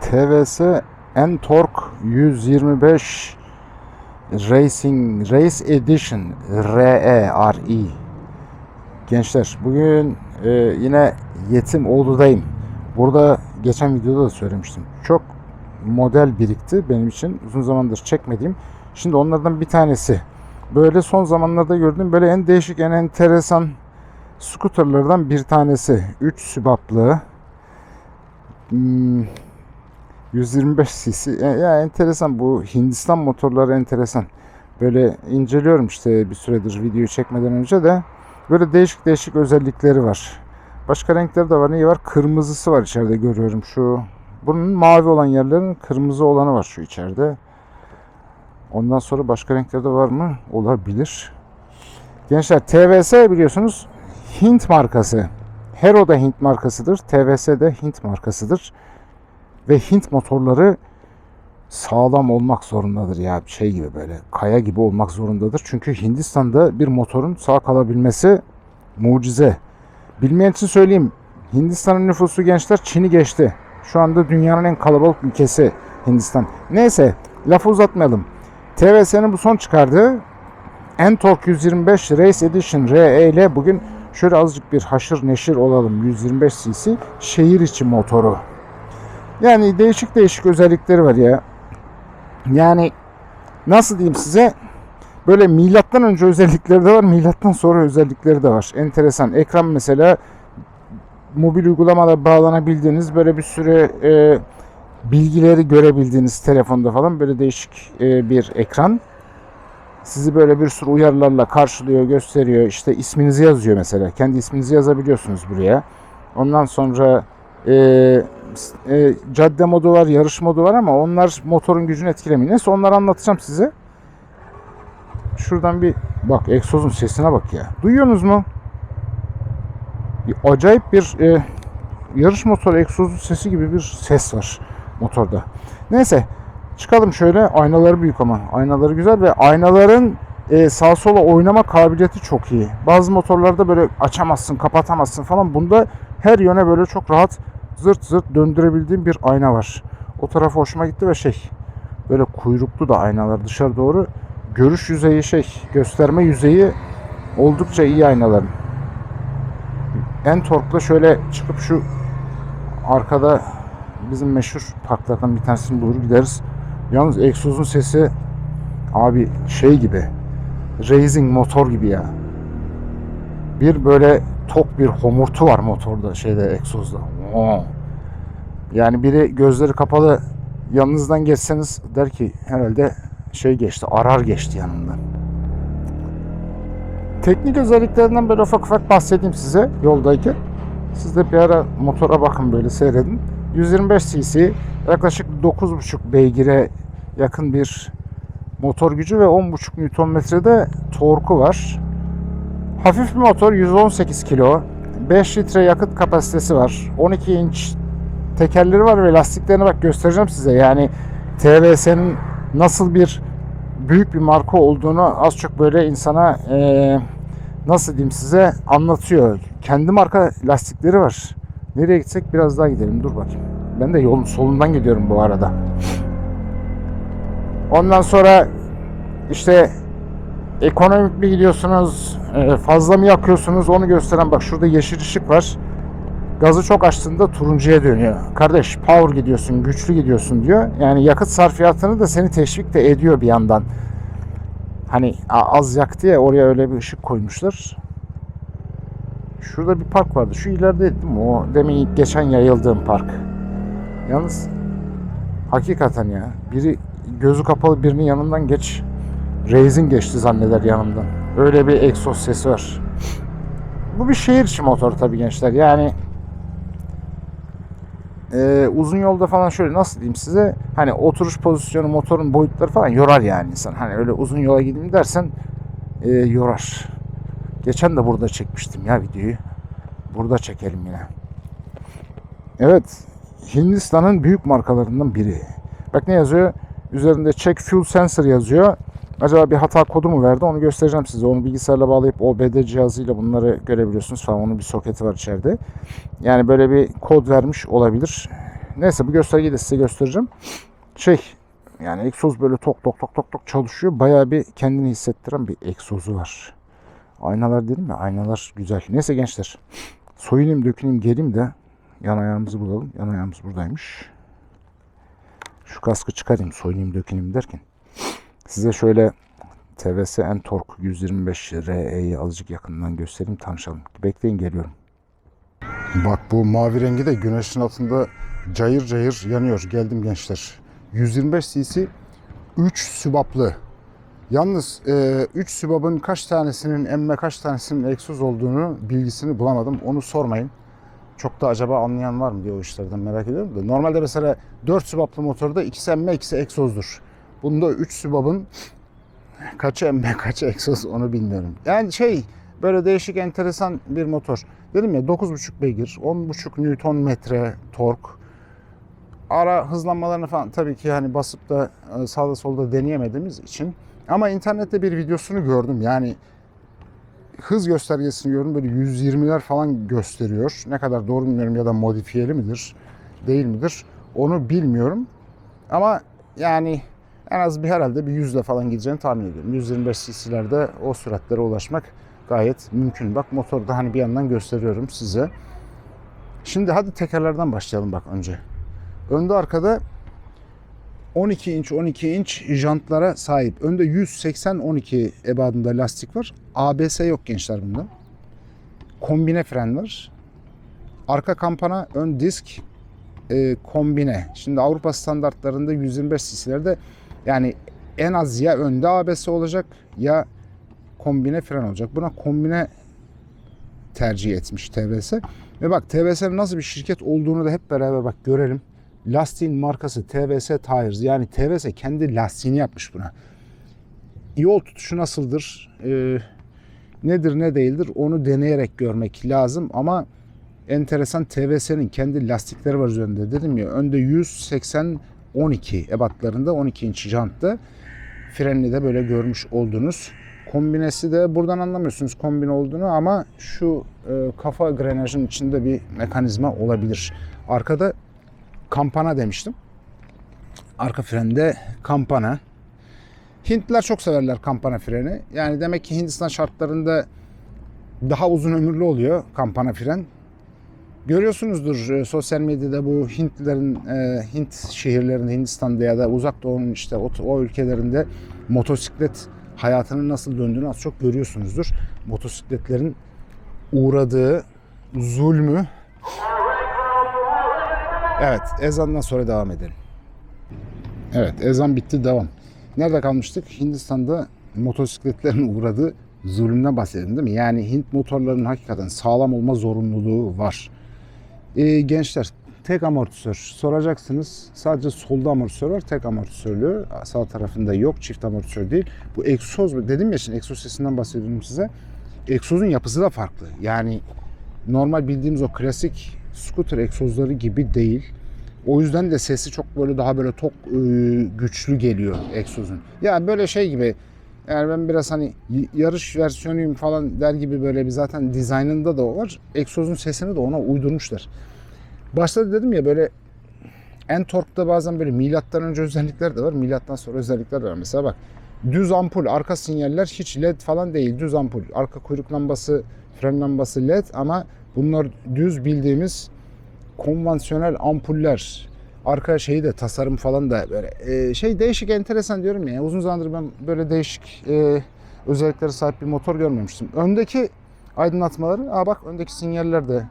TVS N-Torque 125 Racing Race Edition RE RE Gençler bugün e, yine Yetim Oğlu'dayım. Burada geçen videoda da söylemiştim. Çok model birikti benim için. Uzun zamandır çekmediğim. Şimdi onlardan bir tanesi. Böyle son zamanlarda gördüğüm böyle en değişik en enteresan scooterlardan bir tanesi. 3 sübaplı. Hmm, 125 cc. Ya, enteresan bu Hindistan motorları enteresan. Böyle inceliyorum işte bir süredir videoyu çekmeden önce de. Böyle değişik değişik özellikleri var. Başka renkleri de var. Neyi var? Kırmızısı var içeride görüyorum şu. Bunun mavi olan yerlerin kırmızı olanı var şu içeride. Ondan sonra başka renkleri de var mı? Olabilir. Gençler TVS biliyorsunuz Hint markası. Hero da Hint markasıdır. TVS de Hint markasıdır. Ve Hint motorları sağlam olmak zorundadır ya şey gibi böyle kaya gibi olmak zorundadır. Çünkü Hindistan'da bir motorun sağ kalabilmesi mucize. Bilmeyen için söyleyeyim. Hindistan'ın nüfusu gençler Çin'i geçti. Şu anda dünyanın en kalabalık ülkesi Hindistan. Neyse lafı uzatmayalım. TVS'nin bu son çıkardığı N-Torque 125 Race Edition RE ile bugün şöyle azıcık bir haşır neşir olalım. 125 cc şehir içi motoru. Yani değişik değişik özellikleri var ya. Yani nasıl diyeyim size böyle milattan önce özellikleri de var, milattan sonra özellikleri de var. Enteresan. Ekran mesela mobil uygulamalar bağlanabildiğiniz böyle bir sürü e, bilgileri görebildiğiniz telefonda falan böyle değişik e, bir ekran. Sizi böyle bir sürü uyarılarla karşılıyor, gösteriyor. İşte isminizi yazıyor mesela. Kendi isminizi yazabiliyorsunuz buraya. Ondan sonra e, e, cadde modu var, yarış modu var ama onlar motorun gücünü etkilemiyor. Neyse onları anlatacağım size. Şuradan bir bak egzozun sesine bak ya. Duyuyorsunuz mu? Bir acayip bir e, yarış motoru egzozu sesi gibi bir ses var motorda. Neyse çıkalım şöyle. Aynaları büyük ama. Aynaları güzel ve aynaların e, sağ sola oynama kabiliyeti çok iyi. Bazı motorlarda böyle açamazsın, kapatamazsın falan. Bunda her yöne böyle çok rahat zırt zırt döndürebildiğim bir ayna var. O tarafı hoşuma gitti ve şey böyle kuyruklu da aynalar dışarı doğru. Görüş yüzeyi şey gösterme yüzeyi oldukça iyi aynaların. En torkla şöyle çıkıp şu arkada bizim meşhur parklardan bir tanesini bulur gideriz. Yalnız egzozun sesi abi şey gibi racing motor gibi ya. Bir böyle tok bir homurtu var motorda şeyde egzozda. Oo. Yani biri gözleri kapalı yanınızdan geçseniz der ki herhalde şey geçti, arar geçti yanından. Teknik özelliklerinden böyle ufak ufak bahsedeyim size yoldayken. Siz de bir ara motora bakın böyle seyredin. 125 cc yaklaşık 9,5 beygire yakın bir motor gücü ve 10,5 Nm'de torku var. Hafif bir motor 118 kilo. 5 litre yakıt kapasitesi var. 12 inç tekerleri var ve lastiklerini bak göstereceğim size. Yani TVS'nin nasıl bir büyük bir marka olduğunu az çok böyle insana eee, nasıl diyeyim size anlatıyor. Kendi marka lastikleri var. Nereye gitsek biraz daha gidelim. Dur bakayım. Ben de yolun solundan gidiyorum bu arada. Ondan sonra işte ekonomik mi gidiyorsunuz, e, fazla mı yakıyorsunuz onu gösteren bak şurada yeşil ışık var. Gazı çok açtığında turuncuya dönüyor. Kardeş power gidiyorsun, güçlü gidiyorsun diyor. Yani yakıt sarfiyatını da seni teşvik de ediyor bir yandan. Hani az yaktı ya oraya öyle bir ışık koymuşlar. Şurada bir park vardı. Şu ileride değil? O demin geçen yayıldığım park. Yalnız hakikaten ya biri gözü kapalı birinin yanından geç Reis'in geçti zanneder yanımdan. Öyle bir egzoz sesi var. Bu bir şehir içi motor tabii gençler. Yani e, uzun yolda falan şöyle nasıl diyeyim size hani oturuş pozisyonu motorun boyutları falan yorar yani insan. Hani öyle uzun yola gideyim dersen e, yorar. Geçen de burada çekmiştim ya videoyu. Burada çekelim yine. Evet. Hindistan'ın büyük markalarından biri. Bak ne yazıyor? Üzerinde check fuel sensor yazıyor. Acaba bir hata kodu mu verdi? Onu göstereceğim size. Onu bilgisayarla bağlayıp OBD cihazıyla bunları görebiliyorsunuz falan. Onun bir soketi var içeride. Yani böyle bir kod vermiş olabilir. Neyse bu göstergeyi de size göstereceğim. Şey yani egzoz böyle tok tok tok tok tok çalışıyor. Bayağı bir kendini hissettiren bir egzozu var. Aynalar dedim ya aynalar güzel. Neyse gençler. Soyunayım döküneyim geleyim de yan ayağımızı bulalım. Yan ayağımız buradaymış. Şu kaskı çıkarayım soyunayım döküneyim derken. Size şöyle TVS Entork 125 RE'yi azıcık yakından göstereyim tanışalım. Bekleyin geliyorum. Bak bu mavi rengi de güneşin altında cayır cayır yanıyor. Geldim gençler. 125 cc 3 sübaplı. Yalnız 3 sübabın kaç tanesinin emme kaç tanesinin egzoz olduğunu bilgisini bulamadım. Onu sormayın. Çok da acaba anlayan var mı diye o işlerden merak ediyorum da. Normalde mesela 4 sübaplı motorda ikisi emme ikisi egzozdur. Bunda 3 sübabın kaçı emme kaçı egzoz onu bilmiyorum. Yani şey böyle değişik enteresan bir motor. Dedim ya 9.5 beygir, 10.5 Newton metre tork. Ara hızlanmalarını falan tabii ki hani basıp da e, sağda solda deneyemediğimiz için. Ama internette bir videosunu gördüm. Yani hız göstergesini gördüm. Böyle 120'ler falan gösteriyor. Ne kadar doğru bilmiyorum ya da modifiyeli midir, değil midir onu bilmiyorum. Ama yani en az bir herhalde bir 100 ile falan gideceğini tahmin ediyorum. 125 cc'lerde o süratlere ulaşmak gayet mümkün. Bak motoru da hani bir yandan gösteriyorum size. Şimdi hadi tekerlerden başlayalım bak önce. Önde arkada 12 inç 12 inç jantlara sahip. Önde 180 12 ebadında lastik var. ABS yok gençler bunda. Kombine fren var. Arka kampana, ön disk, e, kombine. Şimdi Avrupa standartlarında 125 cc'lerde yani en az ya önde ABS olacak ya kombine fren olacak. Buna kombine tercih etmiş TVS. Ve bak TVS'nin nasıl bir şirket olduğunu da hep beraber bak görelim. Lastiğin markası TVS Tires. Yani TVS kendi lastiğini yapmış buna. Yol tutuşu nasıldır? Ee, nedir ne değildir onu deneyerek görmek lazım ama enteresan TVS'nin kendi lastikleri var üzerinde. Dedim ya önde 180 12 ebatlarında 12 inç jantta. Frenini de böyle görmüş oldunuz. Kombinesi de buradan anlamıyorsunuz kombine olduğunu ama şu e, kafa grenajın içinde bir mekanizma olabilir. Arkada kampana demiştim. Arka frende kampana. Hintliler çok severler kampana freni. Yani demek ki Hindistan şartlarında daha uzun ömürlü oluyor kampana fren. Görüyorsunuzdur e, sosyal medyada bu Hintlilerin e, Hint şehirlerinde Hindistan'da ya da uzak doğunun işte o, o ülkelerinde motosiklet hayatının nasıl döndüğünü az çok görüyorsunuzdur. Motosikletlerin uğradığı zulmü. Evet ezandan sonra devam edelim. Evet ezan bitti devam. Nerede kalmıştık? Hindistan'da motosikletlerin uğradığı zulümden bahsedelim değil mi? Yani Hint motorlarının hakikaten sağlam olma zorunluluğu var. Ee, gençler tek amortisör soracaksınız. Sadece solda amortisör var. Tek amortisörlü. Sağ tarafında yok. Çift amortisör değil. Bu egzoz dedim ya şimdi egzoz sesinden bahsediyorum size. Egzozun yapısı da farklı. Yani normal bildiğimiz o klasik scooter egzozları gibi değil. O yüzden de sesi çok böyle daha böyle tok e, güçlü geliyor egzozun. Yani böyle şey gibi yani ben biraz hani yarış versiyonuyum falan der gibi böyle bir zaten dizaynında da o var. Egzozun sesini de ona uydurmuşlar. Başta dedim ya böyle Entork'ta bazen böyle milattan önce özellikler de var. Milattan sonra özellikler de var. Mesela bak düz ampul, arka sinyaller hiç led falan değil. Düz ampul. Arka kuyruk lambası, fren lambası led ama bunlar düz bildiğimiz konvansiyonel ampuller. Arka şeyi de tasarım falan da böyle e, şey değişik enteresan diyorum ya. Uzun zamandır ben böyle değişik e, özelliklere sahip bir motor görmemiştim. Öndeki aydınlatmaları, aa bak öndeki sinyaller de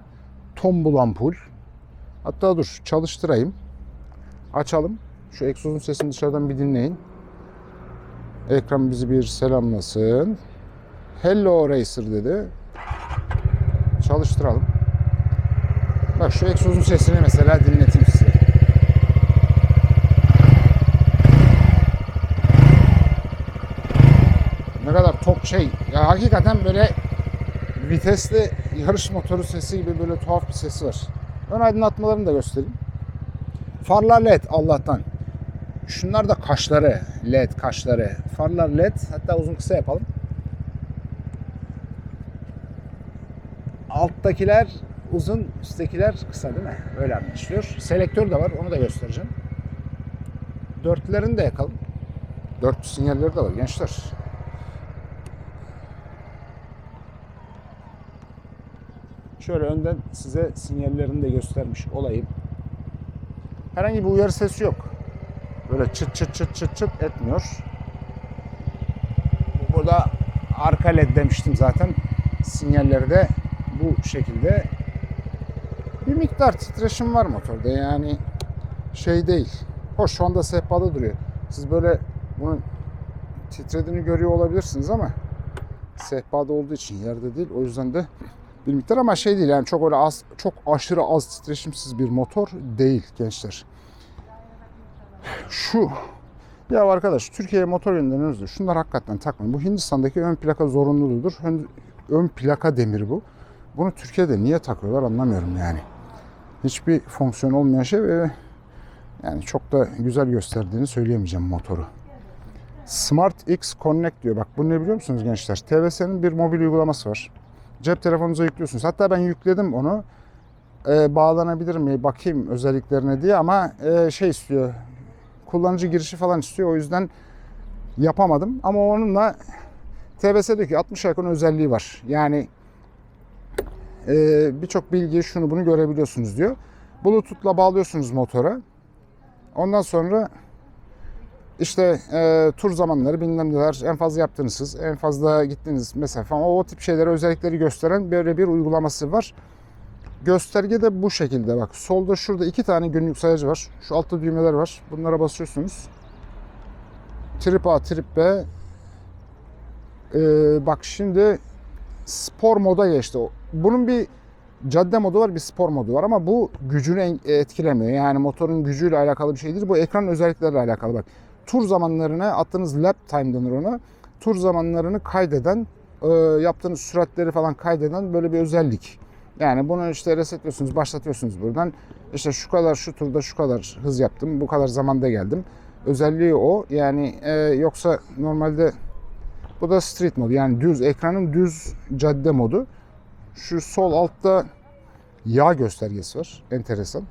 tombul ampul. Hatta dur çalıştırayım. Açalım. Şu egzozun sesini dışarıdan bir dinleyin. Ekran bizi bir selamlasın. Hello Racer dedi. Çalıştıralım. Bak şu egzozun sesini mesela dinleteyim tok şey. Ya hakikaten böyle vitesli yarış motoru sesi gibi böyle tuhaf bir sesi var. Ön aydınlatmalarını da göstereyim. Farlar led Allah'tan. Şunlar da kaşları led kaşları. Farlar led. Hatta uzun kısa yapalım. Alttakiler uzun, üsttekiler kısa değil mi? Öyle anlaşılıyor. Selektör de var, onu da göstereceğim. Dörtlerini de yakalım. Dört sinyalleri de var gençler. Şöyle önden size sinyallerini de göstermiş olayım. Herhangi bir uyarı sesi yok. Böyle çıt çıt çıt çıt çıt etmiyor. Burada arka led demiştim zaten. Sinyalleri de bu şekilde. Bir miktar titreşim var motorda yani şey değil. Hoş şu anda sehpada duruyor. Siz böyle bunun titrediğini görüyor olabilirsiniz ama sehpada olduğu için yerde değil. O yüzden de bir miktar ama şey değil yani çok öyle az çok aşırı az titreşimsiz bir motor değil gençler. Şu ya arkadaş Türkiye'ye motor gönderiyorsunuz. Şunlar hakikaten takmayın. Bu Hindistan'daki ön plaka zorunluluğudur. Ön, ön plaka demiri bu. Bunu Türkiye'de niye takıyorlar anlamıyorum yani. Hiçbir fonksiyon olmayan şey ve yani çok da güzel gösterdiğini söyleyemeyeceğim motoru. Smart X Connect diyor. Bak bu ne biliyor musunuz gençler? TVS'nin bir mobil uygulaması var. Cep telefonunuza yüklüyorsunuz. Hatta ben yükledim onu. Ee, bağlanabilir mi bakayım özelliklerine diye ama e, şey istiyor. Kullanıcı girişi falan istiyor. O yüzden yapamadım. Ama onunla TBS'deki 60 yakın özelliği var. Yani e, birçok bilgiyi şunu bunu görebiliyorsunuz diyor. Bluetooth'la bağlıyorsunuz motora. Ondan sonra işte e, tur zamanları bilmem neler en fazla yaptığınız hız, en fazla gittiğiniz mesafe falan o, o tip şeyleri özellikleri gösteren böyle bir uygulaması var. Gösterge de bu şekilde bak. Solda şurada iki tane günlük sayacı var. Şu altta düğmeler var. Bunlara basıyorsunuz. Trip A, trip B. Ee, bak şimdi spor moda geçti. Bunun bir cadde modu var, bir spor modu var ama bu gücünü en- etkilemiyor. Yani motorun gücüyle alakalı bir şey değil. Bu ekran özellikleriyle alakalı. Bak tur zamanlarına attığınız lap time denir ona. Tur zamanlarını kaydeden, e, yaptığınız süratleri falan kaydeden böyle bir özellik. Yani bunu işte resetliyorsunuz, başlatıyorsunuz buradan. İşte şu kadar şu turda şu kadar hız yaptım, bu kadar zamanda geldim. Özelliği o. Yani e, yoksa normalde bu da street modu yani düz ekranın düz cadde modu. Şu sol altta yağ göstergesi var. Enteresan.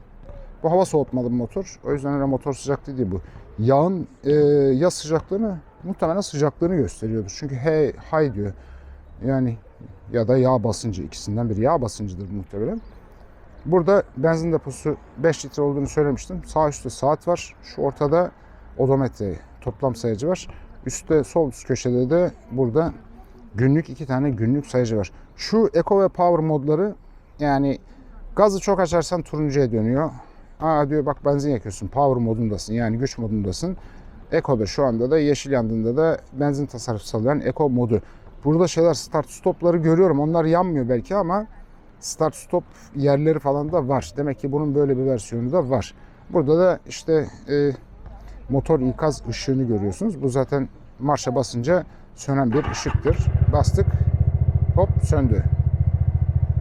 Bu hava soğutmalı bir motor. O yüzden öyle motor sıcaklığı değil bu. Yağın e, ya sıcaklığını muhtemelen sıcaklığını gösteriyordur. Çünkü hey, high diyor. Yani ya da yağ basıncı ikisinden biri. Yağ basıncıdır muhtemelen. Burada benzin deposu 5 litre olduğunu söylemiştim. Sağ üstte saat var. Şu ortada odometre toplam sayacı var. Üstte sol üst köşede de burada günlük iki tane günlük sayacı var. Şu Eco ve Power modları yani gazı çok açarsan turuncuya dönüyor. Aa diyor bak benzin yakıyorsun. Power modundasın yani güç modundasın. Eco'da şu anda da yeşil yandığında da benzin tasarrufu sağlayan Eco modu. Burada şeyler start stopları görüyorum. Onlar yanmıyor belki ama start stop yerleri falan da var. Demek ki bunun böyle bir versiyonu da var. Burada da işte e, motor ikaz ışığını görüyorsunuz. Bu zaten marşa basınca sönen bir ışıktır. Bastık hop söndü.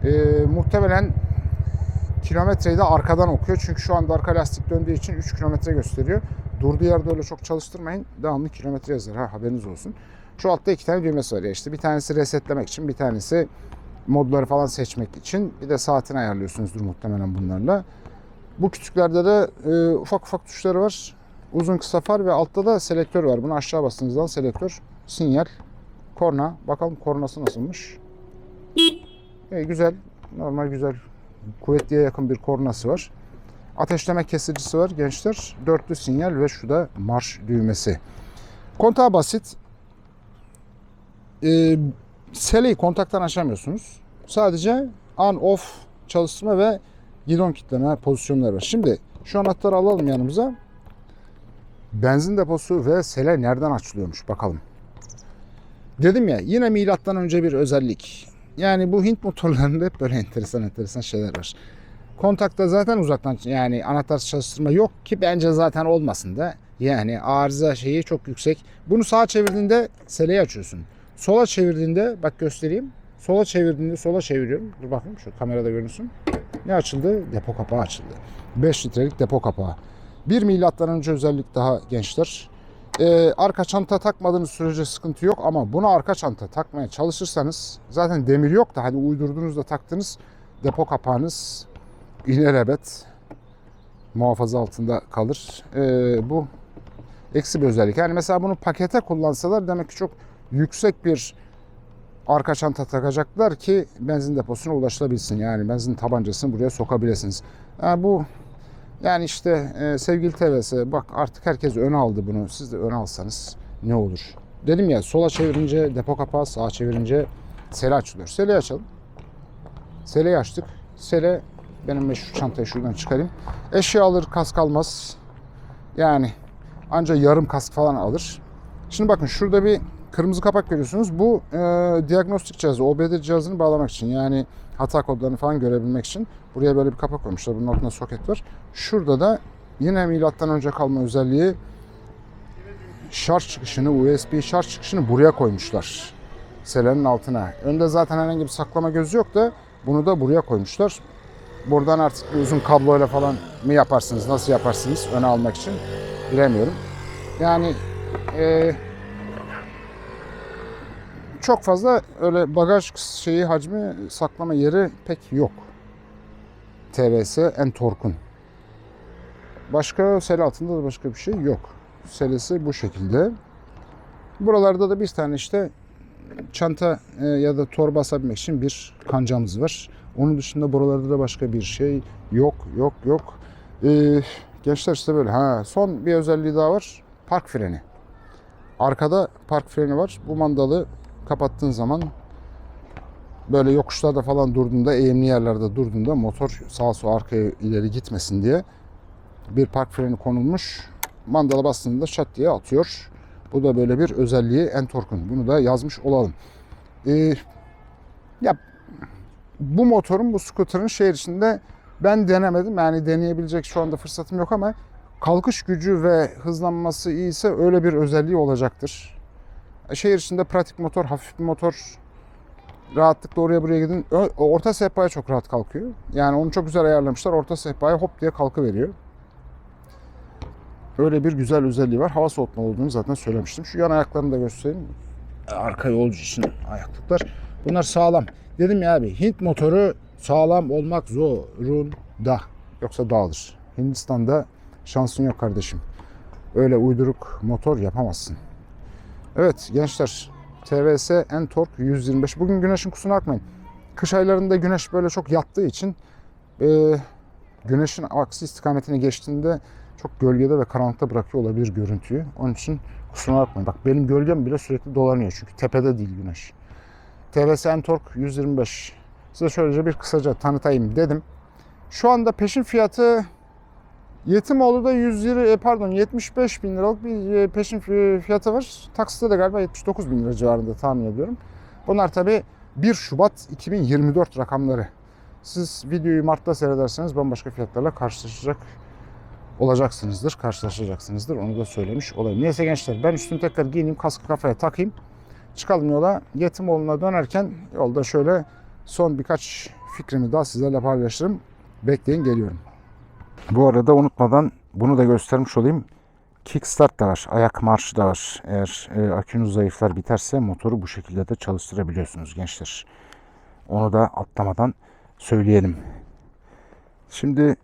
E, muhtemelen kilometreyi de arkadan okuyor. Çünkü şu anda arka lastik döndüğü için 3 kilometre gösteriyor. Durduğu yerde öyle çok çalıştırmayın. Devamlı kilometre yazar. Ha, haberiniz olsun. Şu altta iki tane düğmesi var ya işte. Bir tanesi resetlemek için, bir tanesi modları falan seçmek için. Bir de saatini ayarlıyorsunuzdur muhtemelen bunlarla. Bu küçüklerde de e, ufak ufak tuşları var. Uzun kısa far ve altta da selektör var. Bunu aşağı bastığınızdan selektör, sinyal, korna. Bakalım kornası nasılmış. E, güzel. Normal güzel. Kuvvetliye yakın bir kornası var. Ateşleme kesicisi var gençler. Dörtlü sinyal ve şu da marş düğmesi. Kontağı basit. E, seleyi kontaktan açamıyorsunuz. Sadece on off çalıştırma ve gidon kilitleme pozisyonları var. Şimdi şu anahtarı alalım yanımıza. Benzin deposu ve sele nereden açılıyormuş bakalım. Dedim ya yine milattan önce bir özellik. Yani bu Hint motorlarında hep böyle enteresan enteresan şeyler var. Kontakta zaten uzaktan yani anahtar çalıştırma yok ki bence zaten olmasın da. Yani arıza şeyi çok yüksek. Bunu sağa çevirdiğinde seleyi açıyorsun. Sola çevirdiğinde bak göstereyim. Sola çevirdiğinde sola çeviriyorum. Dur bakayım şu kamerada görünsün. Ne açıldı? Depo kapağı açıldı. 5 litrelik depo kapağı. Bir milattan önce özellik daha gençler. Ee, arka çanta takmadığınız sürece sıkıntı yok ama buna arka çanta takmaya çalışırsanız zaten demir yok da hadi uydurduğunuzda taktınız depo kapağınız ilelebet muhafaza altında kalır. Ee, bu eksi bir özellik. Yani mesela bunu pakete kullansalar demek ki çok yüksek bir arka çanta takacaklar ki benzin deposuna ulaşılabilsin. Yani benzin tabancasını buraya sokabilirsiniz. Yani bu yani işte e, sevgili TVS bak artık herkes öne aldı bunu. Siz de öne alsanız ne olur? Dedim ya sola çevirince depo kapağı, sağa çevirince sele açılıyor. Seleyi açalım. Seleyi açtık. Sele benim meşhur çantayı şuradan çıkarayım. Eşya alır, kask almaz. Yani ancak yarım kask falan alır. Şimdi bakın şurada bir kırmızı kapak görüyorsunuz. Bu e, diagnostik cihazı, OBD cihazını bağlamak için. Yani hata kodlarını falan görebilmek için. Buraya böyle bir kapak koymuşlar. Bunun altında soket var. Şurada da yine milattan önce kalma özelliği şarj çıkışını, USB şarj çıkışını buraya koymuşlar. Selenin altına. Önde zaten herhangi bir saklama gözü yok da bunu da buraya koymuşlar. Buradan artık bir uzun kabloyla falan mı yaparsınız, nasıl yaparsınız öne almak için bilemiyorum. Yani e, çok fazla öyle bagaj şeyi hacmi saklama yeri pek yok. TVS Entork'un. Başka sel altında da başka bir şey yok. Selesi bu şekilde. Buralarda da bir tane işte çanta e, ya da torba asabilmek için bir kancamız var. Onun dışında buralarda da başka bir şey yok, yok, yok. Ee, gençler işte böyle. Ha, son bir özelliği daha var. Park freni. Arkada park freni var. Bu mandalı kapattığın zaman böyle yokuşlarda falan durduğunda, eğimli yerlerde durduğunda motor sağa sola arkaya ileri gitmesin diye bir park freni konulmuş. Mandala bastığında şat diye atıyor. Bu da böyle bir özelliği Entork'un. Bunu da yazmış olalım. Ee, ya bu motorun, bu scooter'ın şehir içinde ben denemedim. Yani deneyebilecek şu anda fırsatım yok ama kalkış gücü ve hızlanması iyiyse öyle bir özelliği olacaktır. Şehir içinde pratik motor, hafif bir motor. Rahatlıkla oraya buraya gidin. Orta sehpaya çok rahat kalkıyor. Yani onu çok güzel ayarlamışlar. Orta sehpaya hop diye kalkıveriyor. Öyle bir güzel özelliği var. Hava soğutma olduğunu zaten söylemiştim. Şu yan ayaklarını da göstereyim. Arka yolcu için ayaklıklar. Bunlar sağlam. Dedim ya abi Hint motoru sağlam olmak zorunda. Yoksa dağılır. Hindistan'da şansın yok kardeşim. Öyle uyduruk motor yapamazsın. Evet gençler TVS Entork 125. Bugün güneşin kusura bakmayın. Kış aylarında güneş böyle çok yattığı için e, güneşin aksi istikametine geçtiğinde çok gölgede ve karanlıkta bırakıyor olabilir görüntüyü. Onun için kusura bakmayın. Bak benim gölgem bile sürekli dolanıyor çünkü tepede değil güneş. TVS Entork 125. Size şöylece bir kısaca tanıtayım dedim. Şu anda peşin fiyatı Yetimoğlu'da 120, e, pardon 75 bin liralık bir e, peşin fi- fiyatı var. Taksite de galiba 79 bin lira civarında tahmin ediyorum. Bunlar tabi 1 Şubat 2024 rakamları. Siz videoyu Mart'ta seyrederseniz bambaşka fiyatlarla karşılaşacak olacaksınızdır, karşılaşacaksınızdır. Onu da söylemiş olayım. Neyse gençler ben üstünü tekrar giyineyim, kaskı kafaya takayım. Çıkalım yola. Yetimoğlu'na dönerken yolda şöyle son birkaç fikrimi daha sizlerle paylaşırım. Bekleyin geliyorum. Bu arada unutmadan bunu da göstermiş olayım. Kickstart da var, ayak marşı da var. Eğer e, akünüz zayıflar biterse motoru bu şekilde de çalıştırabiliyorsunuz gençler. Onu da atlamadan söyleyelim. Şimdi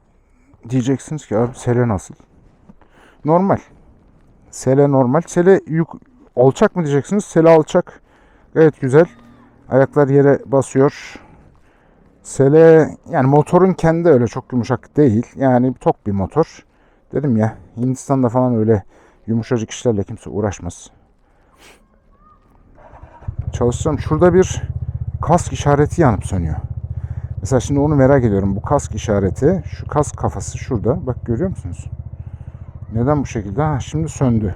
diyeceksiniz ki abi sele nasıl? Normal. Sele normal. Sele yük alçak mı diyeceksiniz? Sele alçak. Gayet güzel. Ayaklar yere basıyor. Sele yani motorun kendi öyle çok yumuşak değil. Yani tok bir motor. Dedim ya Hindistan'da falan öyle yumuşacık işlerle kimse uğraşmaz. Çalışacağım. Şurada bir kask işareti yanıp sönüyor. Mesela şimdi onu merak ediyorum. Bu kask işareti, şu kask kafası şurada. Bak görüyor musunuz? Neden bu şekilde? Ha, şimdi söndü.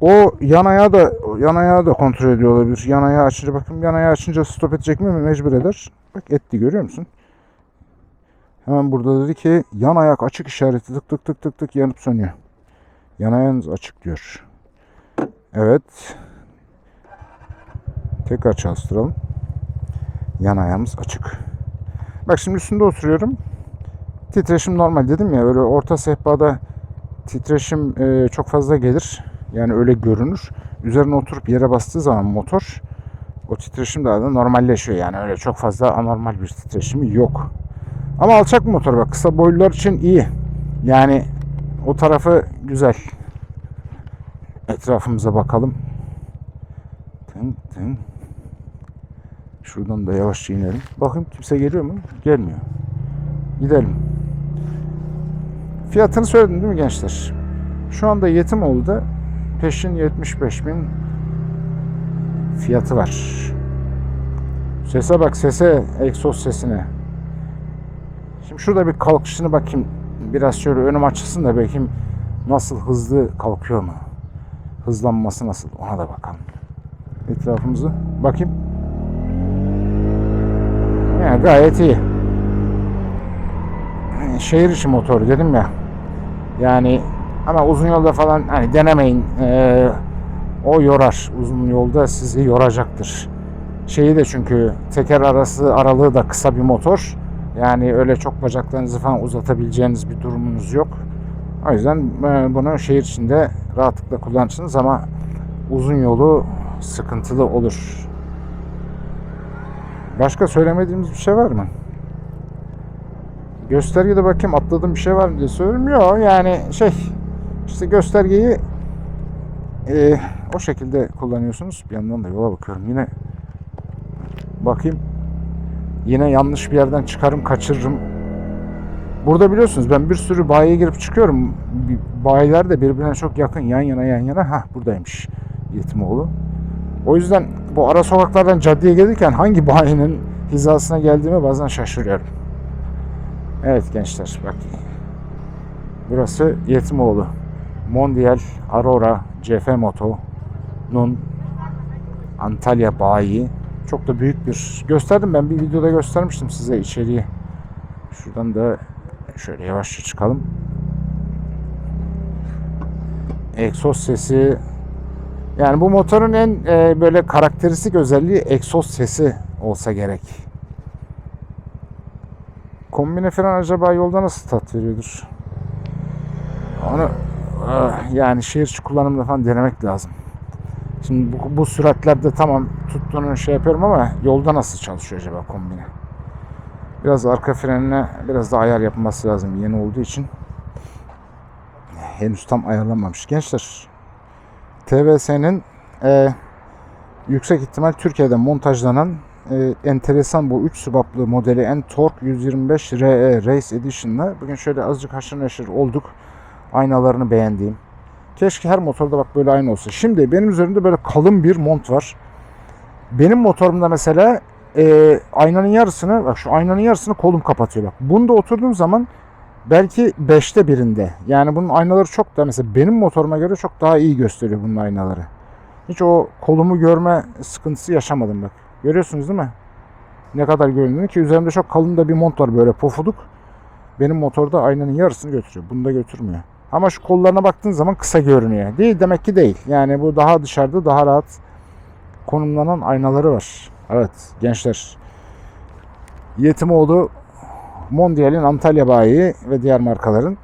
O yan ayağı da yan ayağı da kontrol ediyor olabilir. Yan ayağı açınca bakın yan ayağı açınca stop edecek mi mecbur eder. Bak etti görüyor musun? Hemen burada dedi ki yan ayak açık işareti tık tık tık tık tık yanıp sönüyor. Yan ayağınız açık diyor. Evet. Tekrar çalıştıralım. Yan ayağımız açık. Bak şimdi üstünde oturuyorum. Titreşim normal dedim ya öyle orta sehpada titreşim e, çok fazla gelir. Yani öyle görünür. Üzerine oturup yere bastığı zaman motor O titreşim daha da normalleşiyor yani öyle çok fazla anormal bir titreşimi yok. Ama alçak motor bak kısa boylular için iyi. Yani o tarafı güzel. Etrafımıza bakalım. Tın tın. Şuradan da yavaşça inelim. Bakayım kimse geliyor mu? Gelmiyor. Gidelim. Fiyatını söyledim değil mi gençler? Şu anda Yetimoğlu'da peşin 75 bin fiyatı var. Sese bak sese, egzoz sesine. Şimdi şurada bir kalkışını bakayım. Biraz şöyle önüm açılsın da bakayım nasıl hızlı kalkıyor mu? Hızlanması nasıl? Ona da bakalım. Etrafımızı bakayım. Yani gayet iyi. Şehir içi motor dedim ya. Yani ama uzun yolda falan hani denemeyin. Ee, o yorar. Uzun yolda sizi yoracaktır. Şeyi de çünkü teker arası aralığı da kısa bir motor. Yani öyle çok bacaklarınızı falan uzatabileceğiniz bir durumunuz yok. O yüzden e, bunu şehir içinde rahatlıkla kullanırsınız ama uzun yolu sıkıntılı olur. Başka söylemediğimiz bir şey var mı? Göstergede bakayım atladığım bir şey var mı diye soruyorum. Yok yani şey işte göstergeyi e, o şekilde kullanıyorsunuz. Bir yandan da yola bakıyorum. Yine bakayım. Yine yanlış bir yerden çıkarım kaçırırım. Burada biliyorsunuz ben bir sürü bayiye girip çıkıyorum. Bayiler de birbirine çok yakın yan yana yan yana. Ha buradaymış Yetimoğlu. O yüzden bu ara sokaklardan caddeye gelirken hangi bayinin hizasına geldiğime bazen şaşırıyorum. Evet gençler bak. Burası Yetimoğlu. Mondial Aurora CF Moto'nun Antalya bayi. Çok da büyük bir gösterdim ben bir videoda göstermiştim size içeriği. Şuradan da şöyle yavaşça çıkalım. Egzoz sesi yani bu motorun en e, böyle karakteristik özelliği egzoz sesi olsa gerek. Kombine fren acaba yolda nasıl tat veriyordur? Onu ah, yani şehir içi kullanımda falan denemek lazım. Şimdi bu, bu süratlerde tamam tuttuğunu şey yapıyorum ama yolda nasıl çalışıyor acaba kombine? Biraz arka frenine biraz da ayar yapılması lazım yeni olduğu için. Henüz tam ayarlanmamış. Gençler TVS'nin e, yüksek ihtimal Türkiye'de montajlanan e, enteresan bu 3 subaplı modeli N-Torque 125 RE Race Edition'la bugün şöyle azıcık haşır neşir olduk. Aynalarını beğendiğim. Keşke her motorda bak böyle aynı olsa. Şimdi benim üzerimde böyle kalın bir mont var. Benim motorumda mesela e, aynanın yarısını bak şu aynanın yarısını kolum kapatıyor bak. Bunda oturduğum zaman belki 5'te birinde. Yani bunun aynaları çok da mesela benim motoruma göre çok daha iyi gösteriyor bunun aynaları. Hiç o kolumu görme sıkıntısı yaşamadım bak. Görüyorsunuz değil mi? Ne kadar göründüğünü ki üzerimde çok kalın da bir mont var böyle pofuduk. Benim motorda aynanın yarısını götürüyor. Bunda götürmüyor. Ama şu kollarına baktığın zaman kısa görünüyor. Değil demek ki değil. Yani bu daha dışarıda daha rahat konumlanan aynaları var. Evet gençler. Yetimoğlu Mondial'in Antalya bayi ve diğer markaların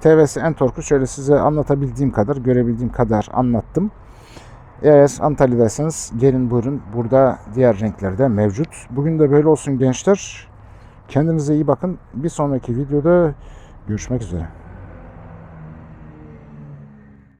TVS Entork'u şöyle size anlatabildiğim kadar, görebildiğim kadar anlattım. Eğer Antalya'daysanız gelin buyurun. Burada diğer renkler de mevcut. Bugün de böyle olsun gençler. Kendinize iyi bakın. Bir sonraki videoda görüşmek üzere.